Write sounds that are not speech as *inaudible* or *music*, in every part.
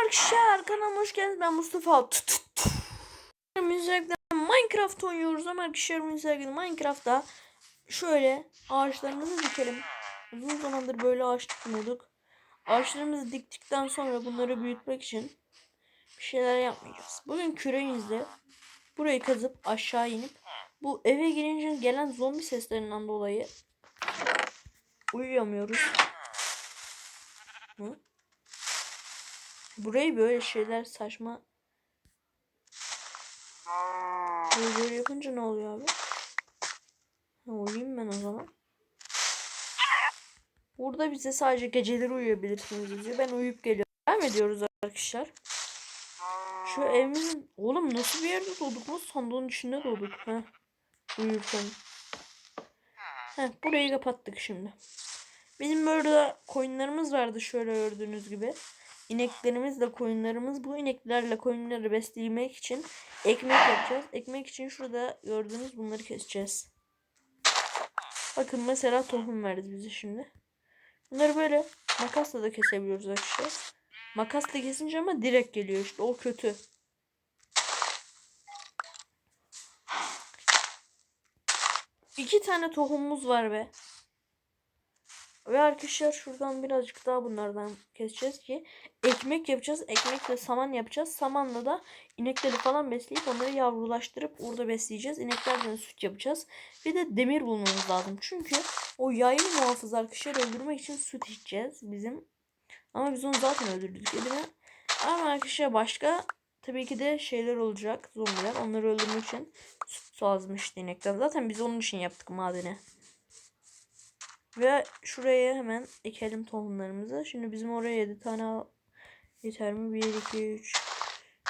Arkadaşlar kanalıma hoş geldiniz. Ben Mustafa. Müzikten Minecraft oynuyoruz ama arkadaşlar müzikten Minecraft'ta şöyle ağaçlarımızı dikelim. Uzun zamandır böyle ağaç dikmiyorduk. Ağaçlarımızı diktikten sonra bunları büyütmek için bir şeyler yapmayacağız. Bugün küreğimizle burayı kazıp aşağı inip bu eve girince gelen zombi seslerinden dolayı uyuyamıyoruz. Hı? Burayı böyle şeyler saçma. Böyle, böyle yapınca ne oluyor abi? Ha, uyuyayım ben o zaman. Burada bize sadece geceleri uyuyabilirsiniz diyor. Ben uyuyup geliyorum. Devam ediyoruz arkadaşlar. Şu evimizin... Oğlum nasıl bir yerde doğduk? Nasıl sandığın içinde doğduk? Ha. Uyurken. Heh, burayı kapattık şimdi. Bizim böyle koyunlarımız vardı şöyle gördüğünüz gibi. İneklerimizle koyunlarımız bu ineklerle koyunları beslemek için ekmek yapacağız. Ekmek için şurada gördüğünüz bunları keseceğiz. Bakın mesela tohum verdi bize şimdi. Bunları böyle makasla da kesebiliyoruz arkadaşlar. Makasla kesince ama direkt geliyor işte o kötü. İki tane tohumumuz var be. Ve arkadaşlar şuradan birazcık daha bunlardan keseceğiz ki ekmek yapacağız. Ekmekle saman yapacağız. Samanla da inekleri falan besleyip onları yavrulaştırıp orada besleyeceğiz. İneklerden süt yapacağız. Bir de demir bulmamız lazım. Çünkü o yaylı muhafız arkadaşlar öldürmek için süt içeceğiz bizim. Ama biz onu zaten öldürdük mi? Ama arkadaşlar başka tabii ki de şeyler olacak. Zombiler. Onları öldürmek için süt lazımmış inekler. Zaten biz onun için yaptık madeni. Ve şuraya hemen ekelim tohumlarımızı. Şimdi bizim oraya 7 tane yeter mi? 1, 2, 3.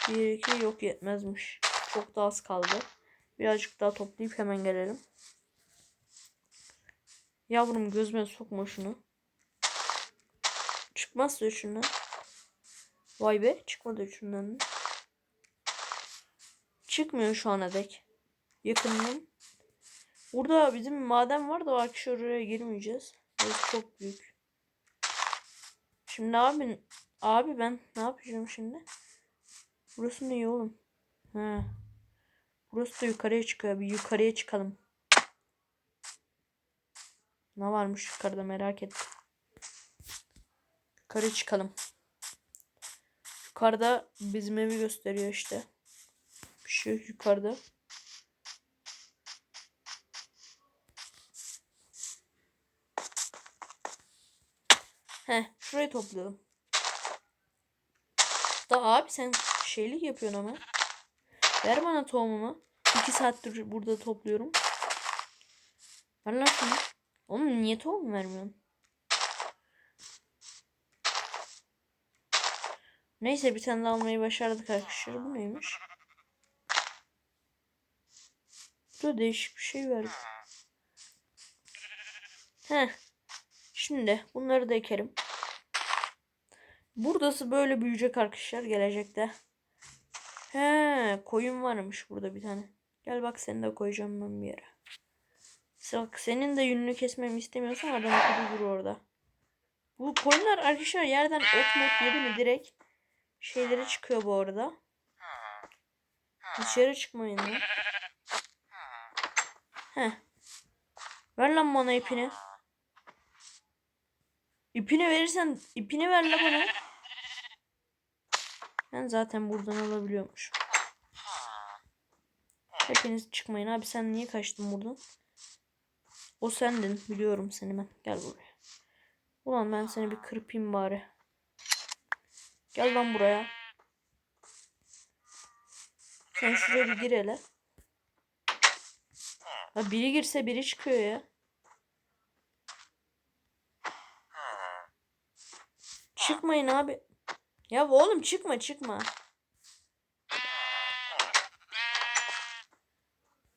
1, 2 yok yetmezmiş. Çok da az kaldı. Birazcık daha toplayıp hemen gelelim. Yavrum gözüme sokma şunu. Çıkmazsa üçünden. Vay be çıkmadı üçünden. de. Çıkmıyor şu ana dek. Yakından. Burada bizim maden var da arkadaşlar oraya girmeyeceğiz. Burası çok büyük. Şimdi abi abi ben ne yapacağım şimdi? Burası ne oğlum? Ha. Burası da yukarıya çıkıyor. Bir yukarıya çıkalım. Ne varmış yukarıda merak ettim. Yukarı çıkalım. Yukarıda bizim evi gösteriyor işte. Bir şey yukarıda. Heh, şurayı toplayalım. Da abi sen şeylik yapıyorsun ama. Ver bana tohumumu. İki saattir burada topluyorum. Ver lan şunu. Oğlum niye tohum vermiyorsun? Neyse bir tane de almayı başardık arkadaşlar. Bu neymiş? Bu da değişik bir şey verdi. Heh. Şimdi bunları da ekelim. Buradası böyle büyüyecek arkadaşlar gelecekte. He, koyun varmış burada bir tane. Gel bak seni de koyacağım ben bir yere. Bak senin de yününü kesmemi istemiyorsan adam akıllı dur orada. Bu koyunlar arkadaşlar yerden ot mot yedi mi direkt şeyleri çıkıyor bu arada. Dışarı çıkmayın lan. Heh. Ver lan bana ipini. İpini verirsen ipini ver la bana. *laughs* Ben zaten buradan alabiliyormuş. Hepiniz çıkmayın abi sen niye kaçtın buradan? O sendin biliyorum seni ben. Gel buraya. Ulan ben seni bir kırpayım bari. Gel lan buraya. Sen şuraya bir gir hele. Ha biri girse biri çıkıyor ya. Çıkmayın abi. Ya oğlum çıkma çıkma.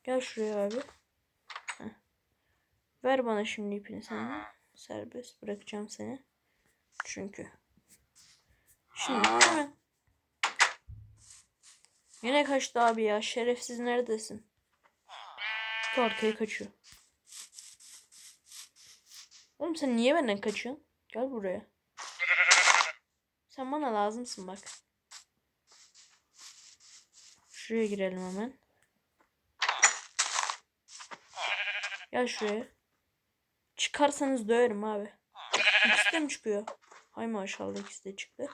Gel şuraya abi. Heh. Ver bana şimdi ipini sen. Serbest bırakacağım seni. Çünkü. Şimdi hemen. Yine kaçtı abi ya. Şerefsiz neredesin? Bu arkaya kaçıyor. Oğlum sen niye benden kaçıyorsun? Gel buraya. Sen bana lazımsın bak. Şuraya girelim hemen. Gel şuraya. Çıkarsanız döverim abi. İkisi de mi çıkıyor? Hay maşallah ikisi de çıktı.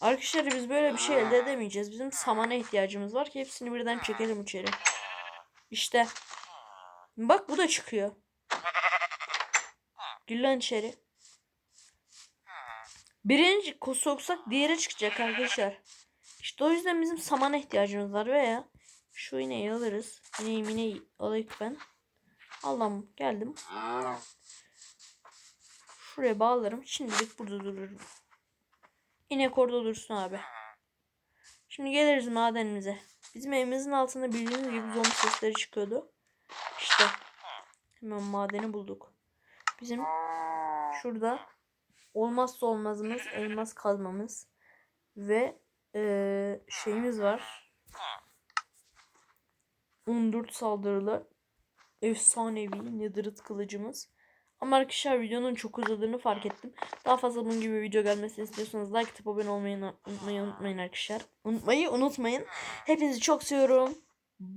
Arkadaşlar biz böyle bir şey elde edemeyeceğiz. Bizim samana ihtiyacımız var ki hepsini birden çekelim içeri. İşte. Bak bu da çıkıyor. Gül lan içeri. Birinci soksak diğeri çıkacak arkadaşlar. İşte o yüzden bizim samana ihtiyacımız var veya şu ineği alırız. İneği mineği alayım ben. Allah'ım geldim. Şuraya bağlarım. Şimdilik burada dururum. İnek orada dursun abi. Şimdi geliriz madenimize. Bizim evimizin altında bildiğiniz gibi zombi sesleri çıkıyordu. İşte. Hemen madeni bulduk. Bizim şurada olmazsa olmazımız elmas kazmamız ve eee, şeyimiz var. 14 saldırılı efsanevi netherite kılıcımız. Ama arkadaşlar videonun çok uzadığını fark ettim. Daha fazla bunun gibi video gelmesini istiyorsanız like atıp abone olmayı unutmayı unutmayın arkadaşlar. Unutmayı unutmayın. Hepinizi çok seviyorum. Bye.